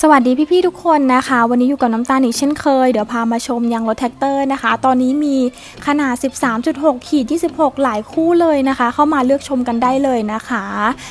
สวัสดีพี่ๆทุกคนนะคะ วันนี้อยู่กับน้ำตาลอีกเช่นเคย เดี๋ยวพามาชมยางรถแท็กเตอร์นะคะ ตอนนี้มีขนาด 13.6ขีด26 หลายคู่เลยนะคะ เข้ามาเลือกชมกันได้เลยนะคะ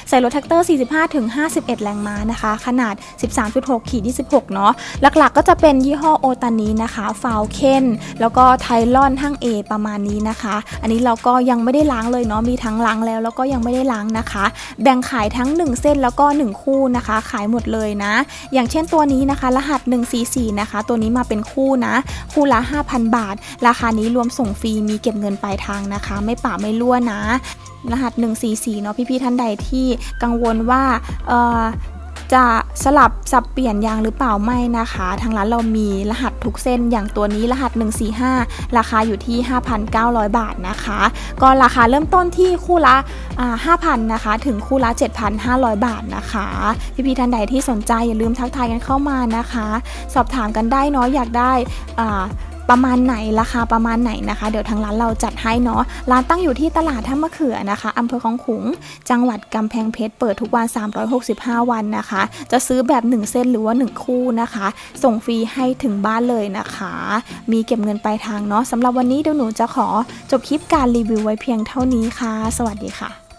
ใส่รถแท็กเตอร์ 45ถึง51 แรงม้านะคะ ขนาด 13.6ขีด26 เนาะหลักๆก็จะเป็นยี่ห้อโอตานีนะคะฟาวเคนแล้วก็ไทลอนห้างเอประมาณนี้นะคะ อันนี้เราก็ยังไม่ได้ล้างเลยเนาะมีทั้งล้างแล้วแล้วก็ยังไม่ได้ล้างนะคะ แบ่งขายทั้ง 1 เส้นแล้วก็ 1 คู่นะคะ ขายหมดเลยนะอย่างเช่นตัวนี้นะคะ รหัส 144 นะคะ ตัวนี้มาเป็นคู่นะ คู่ละ 5,000 บาท ราคานี้รวมส่งฟรีมีเก็บเงินปลายทางนะคะ ไม่ป่าไม่รั่วนะ รหัส 144 เนาะพี่ๆท่านใดที่กังวลว่าเออ จะสลับสับเปลี่ยนยางหรือเปล่าไม่นะคะ ทางร้านเรามีรหัสทุกเส้นอย่างตัวนี้รหัส 145 ราคาอยู่ที่ 5,900 บาทนะคะ ก็ราคาเริ่มต้นที่คู่ละอ่า5,000นะคะถึงคู่ละ 7,500 บาทนะคะ พี่ๆท่านใดที่สนใจอย่าลืมทักทายกันเข้ามานะคะ สอบถามกันได้เนาะอยากได้อ่า ประมาณไหนราคาประมาณไหนนะคะ เดี๋ยวทางร้านเราจัดให้เนาะร้านตั้งอยู่ที่ตลาดท่ามะเขือนะคะอำเภอคลองขุง จังหวัดกำแพงเพชรเปิดทุกวัน 365 วันนะคะ จะซื้อแบบ 1 เส้นหรือว่า 1 คู่นะคะ ส่งฟรีให้ถึงบ้านเลยนะคะ มีเก็บเงินปลายทางเนาะสำหรับวันนี้เดี๋ยวหนูจะขอจบคลิปการรีวิวไว้เพียงเท่านี้ค่ะ สวัสดีค่ะ